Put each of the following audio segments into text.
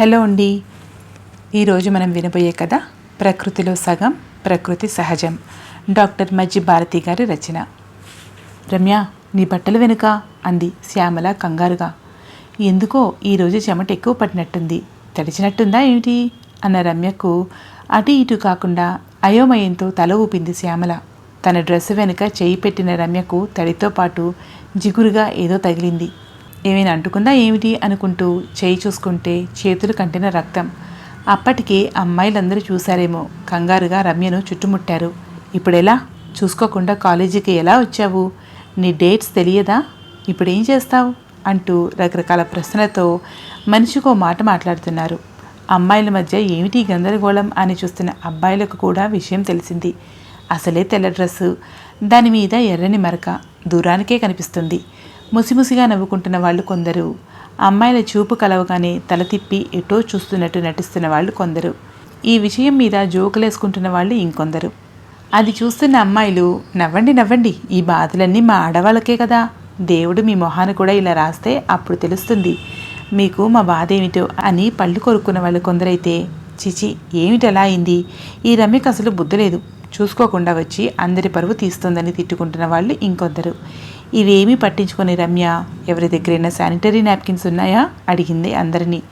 Hello అండి. ఈరోజు మనం వినబోయే కథ ప్రకృతిలో సగం ప్రకృతి సహజం. డాక్టర్ మజ్జి భారతి గారి రచన. రమ్య నీ బట్టలు వెనుక అంది శ్యామల కంగారుగా. ఎందుకో ఈరోజు చెమట ఎక్కువ పట్టినట్టుంది. తడిచినట్టుందా ఏమిటి? అన్న రమ్యకు అటు ఇటు కాకుండా అయోమయంతో తల ఊపింది శ్యామల. తన డ్రెస్ వెనుక చేయి పెట్టిన రమ్యకు తడితో పాటు జిగురుగా ఏదో తగిలింది. ఏమైనా అంటుకుందా ఏమిటి అనుకుంటూ చేయి చూసుకుంటే చేతులు కంటిన రక్తం. అప్పటికి అమ్మాయిలందరూ చూశారేమో. కంగారుగా రమ్యను చుట్టుముట్టారు. ఇప్పుడెలా? చూసుకోకుండా కాలేజీకి ఎలా వచ్చావు? నీ డేట్స్ తెలియదా? ఇప్పుడేం చేస్తావు? అంటూ రకరకాల ప్రశ్నలతో మనిషికో మాట మాట్లాడుతున్నారు. అమ్మాయిల మధ్య ఏమిటి గందరగోళం అని చూస్తున్న అబ్బాయిలకు కూడా విషయం తెలిసింది. అసలే తెల్ల డ్రెస్సు. దాని మీద ఎర్రని మరక. దూరానికే కనిపిస్తుంది. ముసిముసిగా నవ్వుకుంటున్న వాళ్ళు కొందరు. అమ్మాయిల చూపు కలవగానే తల తిప్పి ఎటో చూస్తున్నట్టు నటిస్తున్న వాళ్ళు కొందరు. ఈ విషయం మీద జోకులేసుకుంటున్న వాళ్ళు ఇంకొందరు. అది చూస్తున్న అమ్మాయిలు నవ్వండి నవ్వండి ఈ బాధలన్నీ మా ఆడవాళ్ళకే కదా. దేవుడు మీ మొహాన్ని కూడా ఇలా రాస్తే అప్పుడు తెలుస్తుంది. మీకు మా బాధ ఏమిటో అని పళ్ళు కొరుక్కున్న వాళ్ళు కొందరైతే చిచి ఏమిటలా అయింది? ఈ రమ్యకు అసలు బుద్ధి లేదు. చూసుకోకుండా వచ్చి అందరి పరువు తీస్తుందని తిట్టుకుంటున్న వాళ్ళు ఇంకొందరు. ఇవేమీ పట్టించుకొని రమ్య ఎవరి దగ్గరైనా శానిటరీ నాప్కిన్స్ ఉన్నాయా? అడిగింది అందరినీ.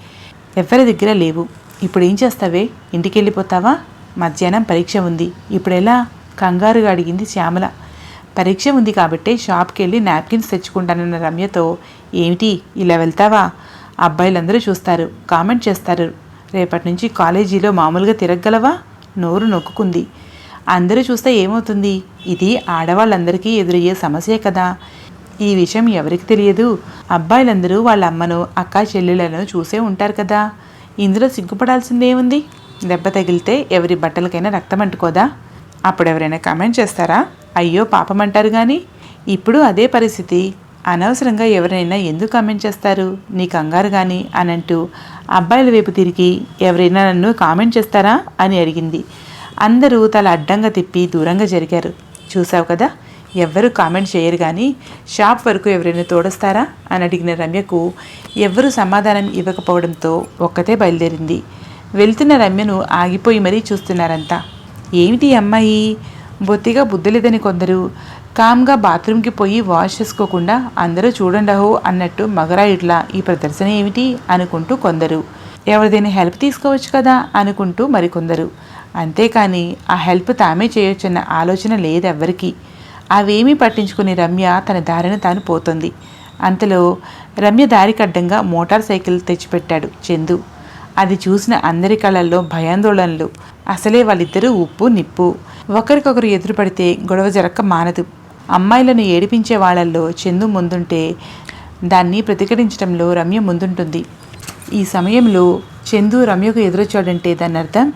ఎవరి దగ్గర లేవు. ఇప్పుడు ఏం చేస్తావే? ఇంటికి వెళ్ళిపోతావా మధ్యాహ్నం పరీక్ష ఉంది. ఇప్పుడు ఎలా కంగారుగా అడిగింది శ్యామల. పరీక్ష ఉంది కాబట్టి షాప్కి వెళ్ళి నాప్కిన్స్ తెచ్చుకుంటానన్న రమ్యతో ఏమిటి? ఇలా వెళ్తావా? అబ్బాయిలందరూ చూస్తారు. కామెంట్ చేస్తారు. రేపటి నుంచి కాలేజీలో మామూలుగా తిరగగలవా? నోరు నొక్కుంది అందరూ చూస్తే ఏమవుతుంది? ఇది ఆడవాళ్ళందరికీ ఎదురయ్యే సమస్యే కదా. ఈ విషయం ఎవరికి తెలియదు? అబ్బాయిలందరూ వాళ్ళ అమ్మను అక్క చెల్లెలను చూసే ఉంటారు కదా. ఇందులో సిగ్గుపడాల్సిందేముంది దెబ్బ తగిలితే ఎవరి బట్టలకైనా రక్తం అంటుకోదా? అప్పుడు ఎవరైనా కామెంట్ చేస్తారా? అయ్యో పాపం అంటారు కానీ ఇప్పుడు అదే పరిస్థితి. అనవసరంగా ఎవరైనా ఎందుకు కామెంట్ చేస్తారు? నీ కంగారు కానీ అని అంటూ అబ్బాయిల వైపు తిరిగి ఎవరైనా నన్ను కామెంట్ చేస్తారా? అని అడిగింది. అందరూ తల అడ్డంగా తిప్పి దూరంగా జరిగారు. చూసావు కదా? ఎవ్వరూ కామెంట్ చేయరు కానీ షాప్ వరకు ఎవరైనా తోడొస్తారా? అని అడిగిన రమ్యకు ఎవ్వరూ సమాధానం ఇవ్వకపోవడంతో ఒక్కతే బయలుదేరింది. వెళ్తున్న రమ్యను ఆగిపోయి మరీ చూస్తున్నారంతా. ఏమిటి అమ్మాయి? బొత్తిగా బుద్ధి లేదని కొందరు కామ్గా బాత్రూమ్కి పోయి వాష్ చేసుకోకుండా అందరూ చూడండహో అన్నట్టు మగరాయుడ్లా ఈ ప్రదర్శన ఏమిటి? అనుకుంటూ కొందరు. ఎవరిదైనా హెల్ప్ తీసుకోవచ్చు కదా? అనుకుంటూ మరికొందరు. అంతేకాని ఆ హెల్ప్ తామే చేయొచ్చన్న ఆలోచన లేదెవ్వరికీ. అవేమీ పట్టించుకుని రమ్య తన దారిన తాను పోతుంది. అంతలో రమ్య దారికి అడ్డంగా మోటార్ సైకిల్ తెచ్చిపెట్టాడు చందు. అది చూసిన అందరి కళ్ళల్లో భయాందోళనలు. అసలే వాళ్ళిద్దరూ ఉప్పు నిప్పు. ఒకరికొకరు ఎదురుపడితే గొడవ జరక్క మానదు. అమ్మాయిలను ఏడిపించే వాళ్ళల్లో చందు ముందుంటే దాన్ని ప్రతిఘటించడంలో రమ్య ముందుంటుంది. ఈ సమయంలో చందు రమ్యకు ఎదురొచ్చాడంటే దాని అర్థం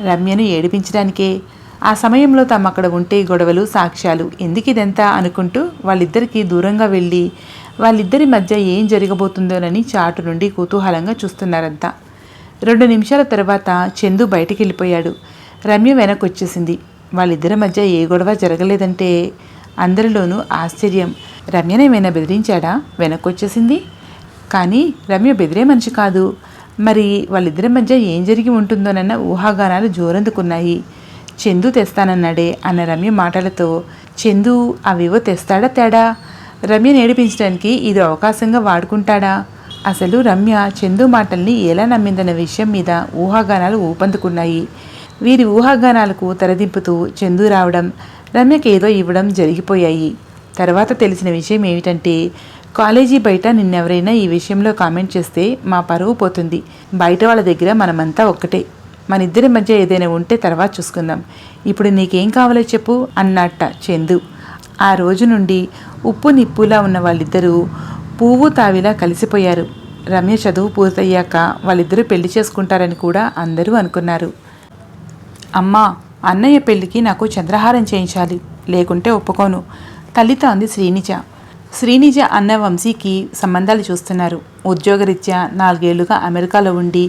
రమ్యను ఏడిపించడానికే. ఆ సమయంలో తమ అక్కడ ఉంటే గొడవలు సాక్ష్యాలు. ఎందుకు ఇదంతా అనుకుంటూ వాళ్ళిద్దరికీ దూరంగా వెళ్ళి వాళ్ళిద్దరి మధ్య ఏం జరగబోతుందోనని చాటు నుండి కుతూహలంగా చూస్తున్నారంతా. రెండు నిమిషాల తర్వాత చందు బయటికి వెళ్ళిపోయాడు రమ్య వెనకొచ్చేసింది. వాళ్ళిద్దరి మధ్య ఏ గొడవ జరగలేదంటే అందరిలోనూ ఆశ్చర్యం. రమ్యనేమైనా బెదిరించాడా? వెనక్కొచ్చేసింది కానీ రమ్య బెదిరే మనిషి కాదు. మరి వాళ్ళిద్దరి మధ్య ఏం జరిగి ఉంటుందోనన్న ఊహాగానాలు జోరందుకున్నాయి. చందు తెస్తానన్నాడే అన్న రమ్య మాటలతో. చందు అవేవో తెస్తాడా తేడా? రమ్య నేడిపించడానికి ఇది అవకాశంగా వాడుకుంటాడా? అసలు రమ్య చందు మాటల్ని ఎలా నమ్మిందన్న విషయం మీద ఊహాగానాలు ఊపందుకున్నాయి. వీరి ఊహాగానాలకు తెరదింపుతూ చందు రావడం రమ్యకేదో ఏదో ఇవ్వడం జరిగిపోయాయి. తర్వాత తెలిసిన విషయం ఏమిటంటే కాలేజీ బయట నిన్నెవరైనా ఈ విషయంలో కామెంట్ చేస్తే మా పరువు పోతుంది. బయట వాళ్ళ దగ్గర మనమంతా ఒక్కటే. మన ఇద్దరి మధ్య ఏదైనా ఉంటే తర్వాత చూసుకుందాం. ఇప్పుడు నీకేం కావాలో చెప్పు అన్నట్ట చందు. ఆ రోజు నుండి ఉప్పు నిప్పులా ఉన్న వాళ్ళిద్దరూ పువ్వు తావిలా కలిసిపోయారు. రమ్య చదువు పూర్తయ్యాక వాళ్ళిద్దరూ పెళ్ళి చేసుకుంటారని కూడా అందరూ అనుకున్నారు. అమ్మా అన్నయ్య పెళ్ళికి నాకు చంద్రహారం చేయించాలి. లేకుంటే ఒప్పుకోను. తల్లితో అంది శ్రీనిజ. శ్రీనిజ అన్న వంశీకి సంబంధాలు చూస్తున్నారు. ఉద్యోగరీత్యా నాలుగేళ్ళుగా అమెరికాలో ఉండి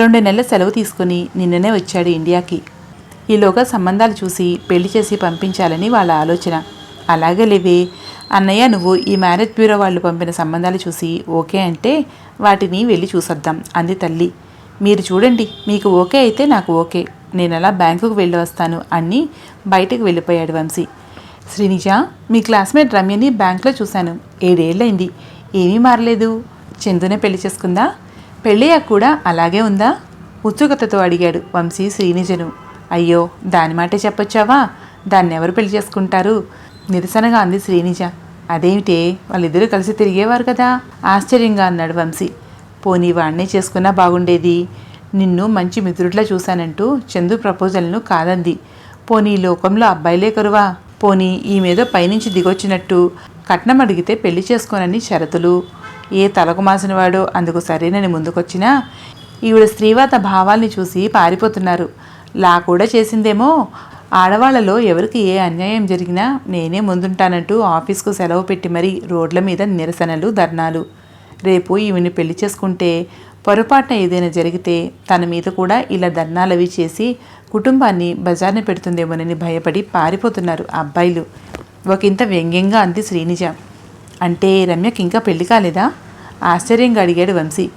రెండు నెలల సెలవు తీసుకుని నిన్ననే వచ్చాడు ఇండియాకి. ఈలోగా సంబంధాలు చూసి పెళ్ళి చేసి పంపించాలని వాళ్ళ ఆలోచన. అలాగే లేవే అన్నయ్య నువ్వు ఈ మ్యారేజ్ బ్యూరో వాళ్ళు పంపిన సంబంధాలు చూసి ఓకే అంటే వాటిని వెళ్ళి చూసొద్దాం అంది తల్లి. మీరు చూడండి మీకు ఓకే అయితే నాకు ఓకే. నేను అలా బ్యాంకుకు వెళ్ళి వస్తాను అని బయటకు వెళ్ళిపోయాడు వంశీ. శ్రీనిజ మీ క్లాస్మేట్ రమ్యని బ్యాంక్లో చూశాను. ఏడేళ్ళైంది ఏమీ మారలేదు. చందునే పెళ్ళి చేసుకుందా? పెళ్ళయ్యాక కూడా అలాగే ఉందా? ఉత్సుకతతో అడిగాడు వంశీ శ్రీనిజను. అయ్యో దాని మాటే చెప్పొచ్చావా? దాన్ని ఎవరు పెళ్ళి చేసుకుంటారు? నిరసనగా అంది శ్రీనిజ. అదేమిటే? వాళ్ళిద్దరూ కలిసి తిరిగేవారు కదా? ఆశ్చర్యంగా అన్నాడు వంశీ. పోనీ వాణ్ణే చేసుకున్నా బాగుండేది. నిన్ను మంచి మిత్రుడిలా చూశానంటూ చందు ప్రపోజల్ను కాదంది. పోనీ ఈ లోకంలో అబ్బాయిలే కరువా? పోనీ ఈమెదో పైనుంచి దిగొచ్చినట్టు కట్నం అడిగితే పెళ్ళి చేసుకోనని షరతులు. ఏ తలకు మాసినవాడో అందుకు సరేనని ముందుకొచ్చినా ఈవిడ స్త్రీవాత భావాల్ని చూసి పారిపోతున్నారు. లా కూడా చేసిందేమో. ఆడవాళ్ళలో ఎవరికి ఏ అన్యాయం జరిగినా నేనే ముందుంటానంటూ ఆఫీస్కు సెలవు పెట్టి మరీ రోడ్ల మీద నిరసనలు ధర్నాలు. రేపు ఈవిని పెళ్ళి చేసుకుంటే పొరపాటున ఏదైనా జరిగితే తన మీద కూడా ఇలా ధర్నాలవి చేసి కుటుంబాన్ని బజార్న పెడుతుందేమోనని భయపడి పారిపోతున్నారు ఆ అబ్బాయిలు. ఒకంత వ్యంగ్యంగా అంది శ్రీనిజ. అంటే రమ్యకి ఇంకా పెళ్ళి కాలేదా? ఆశ్చర్యంగా అడిగాడు వంశీ.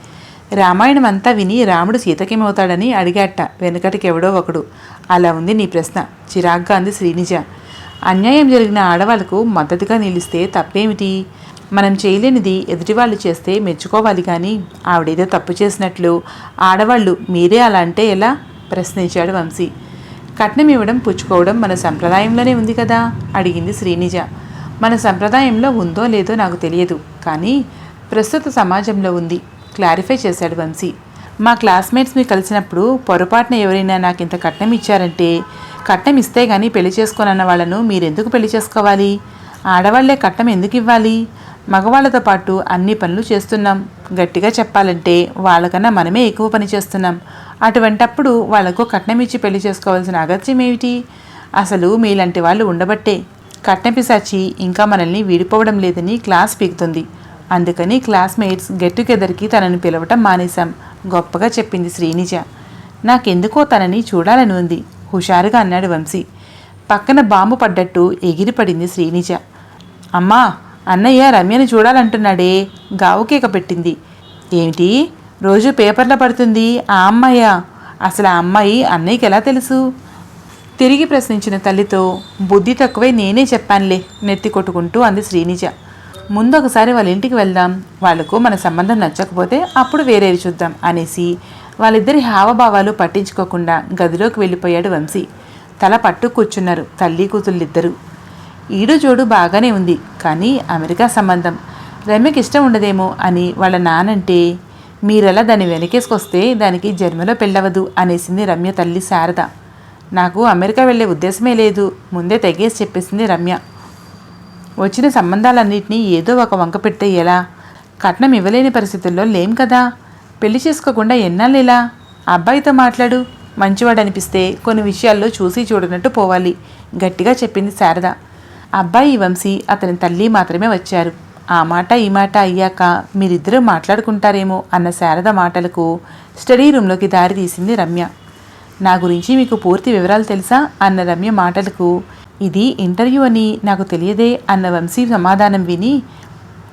రామాయణం అంతా విని రాముడు సీతకేమవుతాడని అడిగాట. వెనకటికి ఎవడో ఒకడు. అలా ఉంది నీ ప్రశ్న. చిరాగ్గా అంది శ్రీనిజ. అన్యాయం జరిగిన ఆడవాళ్ళకు మద్దతుగా నిలిస్తే తప్పేమిటి? మనం చేయలేనిది ఎదుటివాళ్ళు చేస్తే మెచ్చుకోవాలి కానీ ఆవిడేదో తప్పు చేసినట్లు ఆడవాళ్ళు మీరే అలా అంటే ఎలా? ప్రశ్నించాడు వంశీ. కట్నం ఇవ్వడం పుచ్చుకోవడం మన సంప్రదాయంలోనే ఉంది కదా? అడిగింది శ్రీనిజ. మన సంప్రదాయంలో ఉందో లేదో నాకు తెలియదు కానీ ప్రస్తుత సమాజంలో ఉంది క్లారిఫై చేశాడు వంశీ. మా క్లాస్మేట్స్ మీ కలిసినప్పుడు పొరపాటున ఎవరైనా నాకు ఇంత కట్నం ఇచ్చారంటే కట్నం ఇస్తే కానీ పెళ్ళి చేసుకోనన్న వాళ్ళను మీరెందుకు పెళ్ళి చేసుకోవాలి? ఆడవాళ్ళే కట్నం ఎందుకు ఇవ్వాలి? మగవాళ్ళతో పాటు అన్ని పనులు చేస్తున్నాం. గట్టిగా చెప్పాలంటే వాళ్ళకన్నా మనమే ఎక్కువ పని చేస్తున్నాం. అటువంటప్పుడు వాళ్ళకు కట్నం ఇచ్చి పెళ్ళి చేసుకోవాల్సిన అగత్యం ఏమిటి? అసలు మీలాంటి వాళ్ళు ఉండబట్టే. కట్నపిశాచి ఇంకా మనల్ని వీడిపోవడం లేదని క్లాస్ పీకుతుంది. అందుకని క్లాస్మేట్స్ గెట్ టుగెదర్కి తనని పిలవటం మానేశాం. గొప్పగా చెప్పింది శ్రీనిజ. నాకెందుకో తనని చూడాలని ఉంది. హుషారుగా అన్నాడు వంశీ. పక్కన బాంబు పడ్డట్టు ఎగిరిపడింది శ్రీనిజ. అమ్మా అన్నయ్య రమ్యని చూడాలంటున్నాడే. గావుకేక పెట్టింది. ఏమిటి? రోజు పేపర్లో పడుతుంది ఆ అమ్మాయ. అసలు ఆ అమ్మాయి అన్నయ్యకి ఎలా తెలుసు? తిరిగి ప్రశ్నించిన తల్లితో బుద్ధి తక్కువై నేనే చెప్పానులే నెత్తి కొట్టుకుంటూ అంది శ్రీనిజ. ముందు ఒకసారి వాళ్ళ ఇంటికి వెళ్దాం. వాళ్ళకు మన సంబంధం నచ్చకపోతే అప్పుడు వేరేవి చూద్దాం అనేసి వాళ్ళిద్దరి హావభావాలు పట్టించుకోకుండా గదిలోకి వెళ్ళిపోయాడు వంశీ. తల పట్టు కూర్చున్నారు తల్లి కూతుళ్ళిద్దరూ. ఈడు జోడు బాగానే ఉంది కానీ అమెరికా సంబంధం. రమ్యకి ఇష్టం ఉండదేమో అని వాళ్ళ నానంటే మీరెలా దాన్ని వెనకేసుకొస్తే దానికి జన్మలో పెళ్ళవదు అనేసింది రమ్య తల్లి శారద. నాకు అమెరికా వెళ్ళే ఉద్దేశమే లేదు ముందే తెగేసి చెప్పేసింది రమ్య. వచ్చిన సంబంధాలన్నింటినీ ఏదో ఒక వంక పెడితే ఎలా? కట్నం ఇవ్వలేని పరిస్థితుల్లో లేం కదా? పెళ్ళి చేసుకోకుండా ఎన్నాళ్ళు ఇలా అబ్బాయితో మాట్లాడు. మంచివాడు అనిపిస్తే కొన్ని విషయాల్లో చూసి చూడనట్టు పోవాలి గట్టిగా చెప్పింది శారద. అబ్బాయి వంశీ అతని తల్లి మాత్రమే వచ్చారు. ఆ మాట ఈ మాట అయ్యాక మీరిద్దరూ మాట్లాడుకుంటారేమో అన్న శారద మాటలకు స్టడీ రూమ్లోకి దారి తీసింది రమ్య. నా గురించి మీకు పూర్తి వివరాలు తెలుసా? అన్న రమ్య మాటలకు ఇది ఇంటర్వ్యూ అని నాకు తెలియదే అన్న వంశీ సమాధానం విని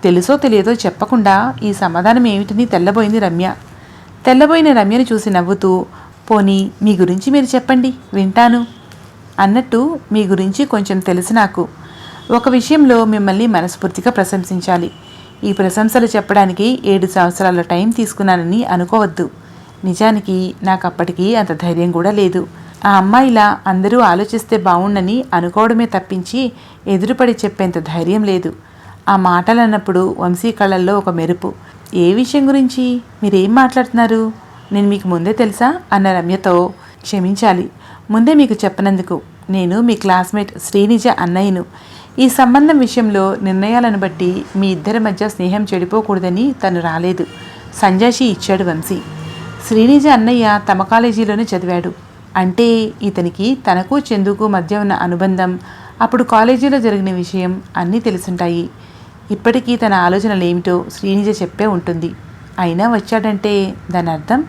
తెలుసో తెలియదో చెప్పకుండా ఈ సమాధానం ఏమిటని తెల్లబోయింది రమ్య. తెల్లబోయిన రమ్యను చూసి నవ్వుతూ పోనీ మీ గురించి మీరు చెప్పండి వింటాను. అన్నట్టు మీ గురించి కొంచెం తెలుసు నాకు. ఒక విషయంలో మిమ్మల్ని మనస్ఫూర్తిగా ప్రశంసించాలి. ఈ ప్రశంసలు చెప్పడానికి ఏడు సంవత్సరాల టైం తీసుకున్నానని అనుకోవద్దు. నిజానికి నాకు అప్పటికీ అంత ధైర్యం కూడా లేదు. ఆ అమ్మాయిలా అందరూ ఆలోచిస్తే బాగుండని అనుకోవడమే తప్పించి ఎదురుపడి చెప్పేంత ధైర్యం లేదు. ఆ మాటలు అన్నప్పుడు వంశీ కళ్ళల్లో ఒక మెరుపు. ఏ విషయం గురించి? మీరేం మాట్లాడుతున్నారు? నేను మీకు ముందే తెలుసా? అన్న రమ్యతో క్షమించాలి. ముందే మీకు చెప్పనందుకు. నేను మీ క్లాస్మేట్ శ్రీనిజ అన్నయ్యను. ఈ సంబంధం విషయంలో నిర్ణయాలను బట్టి మీ ఇద్దరి మధ్య స్నేహం చెడిపోకూడదని తను రాలేదు. సంజాషి ఇచ్చాడు వంశీ. శ్రీనిజ అన్నయ్య తమ కాలేజీలోనే చదివాడు. అంటే ఇతనికి తనకు చందుకు మధ్య ఉన్న అనుబంధం అప్పుడు కాలేజీలో జరిగిన విషయం అన్నీ తెలుసుంటాయి. ఇప్పటికీ తన ఆలోచనలు ఏమిటో శ్రీనిజ చెప్పే ఉంటుంది. అయినా వచ్చాడంటే దాని అర్థం?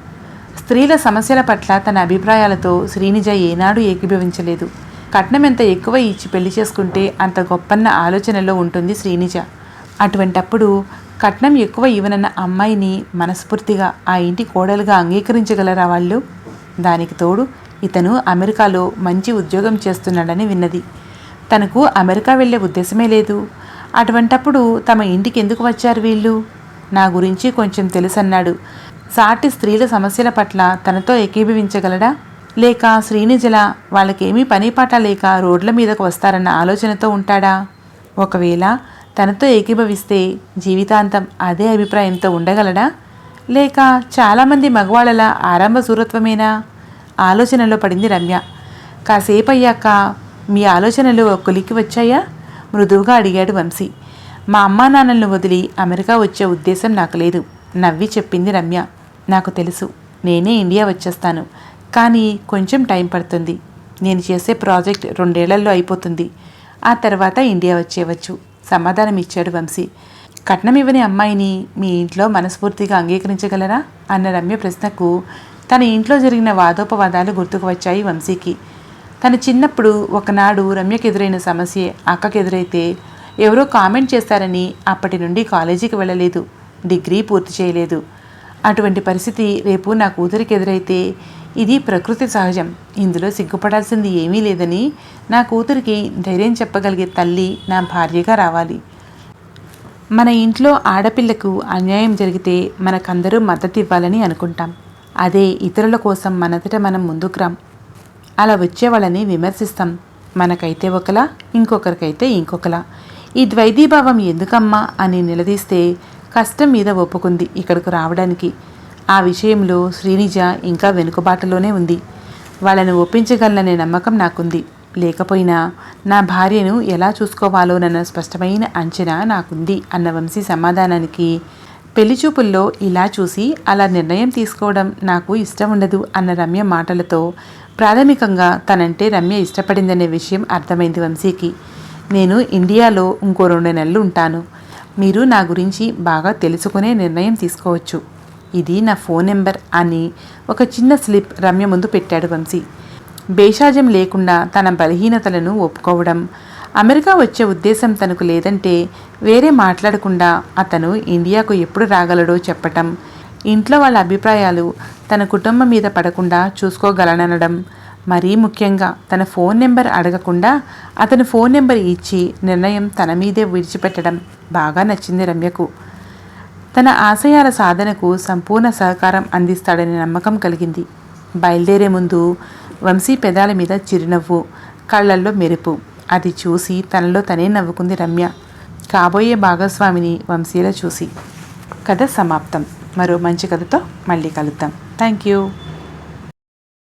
స్త్రీల సమస్యల పట్ల తన అభిప్రాయాలతో శ్రీనిజ ఏనాడు ఏకీభవించలేదు. కట్నం ఎంత ఎక్కువ ఇచ్చి పెళ్ళి చేసుకుంటే అంత గొప్పన్న ఆలోచనలో ఉంటుంది శ్రీనిజ. అటువంటప్పుడు కట్నం ఎక్కువ ఇవ్వనన్న అమ్మాయిని మనస్ఫూర్తిగా ఆ ఇంటి కోడలుగా అంగీకరించగలరా వాళ్ళు? దానికి తోడు ఇతను అమెరికాలో మంచి ఉద్యోగం చేస్తున్నాడని విన్నది. తనకు అమెరికా వెళ్ళే ఉద్దేశమే లేదు. అటువంటప్పుడు తమ ఇంటికి ఎందుకు వచ్చారు వీళ్ళు? నా గురించి కొంచెం తెలుసన్నాడు. సాటి స్త్రీల సమస్యల పట్ల తనతో ఏకీభవించగలడా? లేక శ్రీనిజల వాళ్ళకేమీ పని పాట లేక రోడ్ల మీదకు వస్తారన్న ఆలోచనతో ఉంటాడా? ఒకవేళ తనతో ఏకీభవిస్తే జీవితాంతం అదే అభిప్రాయంతో ఉండగలడా? లేక చాలామంది మగవాళ్ళల ఆరంభ సూరత్వమేనా? ఆలోచనలో పడింది రమ్య. కాసేపు అయ్యాక మీ ఆలోచనలు కొలికి వచ్చాయా? మృదువుగా అడిగాడు వంశీ. మా అమ్మా నాన్నలను వదిలి అమెరికా వచ్చే ఉద్దేశం నాకు లేదు నవ్వి చెప్పింది రమ్య. నాకు తెలుసు నేనే ఇండియా వచ్చేస్తాను. కానీ కొంచెం టైం పడుతుంది. నేను చేసే ప్రాజెక్ట్ రెండేళ్ళలో అయిపోతుంది. ఆ తర్వాత ఇండియా వచ్చేవచ్చు సమాధానం ఇచ్చాడు వంశీ. కట్నం ఇవ్వని అమ్మాయిని మీ ఇంట్లో మనస్ఫూర్తిగా అంగీకరించగలరా? అన్న రమ్య ప్రశ్నకు తన ఇంట్లో జరిగిన వాదోపవాదాలు గుర్తుకు వచ్చాయి వంశీకి. తన చిన్నప్పుడు ఒకనాడు రమ్యకు ఎదురైన సమస్య అక్కకు ఎదురైతే ఎవరో కామెంట్ చేస్తారని అప్పటి నుండి కాలేజీకి వెళ్ళలేదు. డిగ్రీ పూర్తి చేయలేదు. అటువంటి పరిస్థితి రేపు నా కూతురికి ఎదురైతే ఇది ప్రకృతి సహజం. ఇందులో సిగ్గుపడాల్సింది ఏమీ లేదని నా కూతురికి ధైర్యం చెప్పగలిగే తల్లి నా భార్యగా రావాలి. మన ఇంట్లో ఆడపిల్లకు అన్యాయం జరిగితే మనకందరూ మద్దతు ఇవ్వాలని అనుకుంటాం. అదే ఇతరుల కోసం మనంతట మనం ముందుకు రాం అలా వచ్చే వాళ్ళని విమర్శిస్తాం. మనకైతే ఒకలా ఇంకొకరికైతే ఇంకొకలా. ఈ ద్వైతీభావం ఎందుకమ్మా అని నిలదీస్తే కష్టం మీద ఒప్పుకుంది ఇక్కడకు రావడానికి. ఆ విషయంలో శ్రీనిజ ఇంకా వెనుకబాటలోనే ఉంది. వాళ్ళని ఒప్పించగలననే నమ్మకం నాకుంది. లేకపోయినా నా భార్యను ఎలా చూసుకోవాలోనన్న స్పష్టమైన అంచనా నాకుంది అన్న వంశీ సమాధానానికి పెళ్ళిచూపుల్లో ఇలా చూసి అలా నిర్ణయం తీసుకోవడం నాకు ఇష్టం ఉండదు అన్న రమ్య మాటలతో ప్రాథమికంగా తనంటే రమ్య ఇష్టపడిందనే విషయం అర్థమైంది వంశీకి. నేను ఇండియాలో ఇంకో రెండు నెలలు ఉంటాను. మీరు నా గురించి బాగా తెలుసుకునే నిర్ణయం తీసుకోవచ్చు. ఇది నా ఫోన్ నెంబర్ అని ఒక చిన్న స్లిప్ రమ్య ముందు పెట్టాడు వంశీ. బేషాజం లేకుండా తన బలహీనతలను ఒప్పుకోవడం అమెరికా వచ్చే ఉద్దేశం తనకు లేదంటే వేరే మాట్లాడకుండా అతను ఇండియాకు ఎప్పుడు రాగలడో చెప్పటం ఇంట్లో వాళ్ళ అభిప్రాయాలు తన కుటుంబం మీద పడకుండా చూసుకోగలననడం మరీ ముఖ్యంగా తన ఫోన్ నెంబర్ అడగకుండా అతని ఫోన్ నెంబర్ ఇచ్చి నిర్ణయం తన మీదే విడిచిపెట్టడం బాగా నచ్చింది రమ్యకు. తన ఆశయాల సాధనకు సంపూర్ణ సహకారం అందిస్తాడనే నమ్మకం కలిగింది. బయలుదేరే ముందు వంశీ పెదాల మీద చిరునవ్వు కళ్ళల్లో మెరుపు. అది చూసి తనలో తనే నవ్వుకుంది రమ్య. కాబోయే భాగస్వామిని వంశీల చూసి. కథ సమాప్తం. మరో మంచి కథతో మళ్ళీ కలుద్దాం. Thank you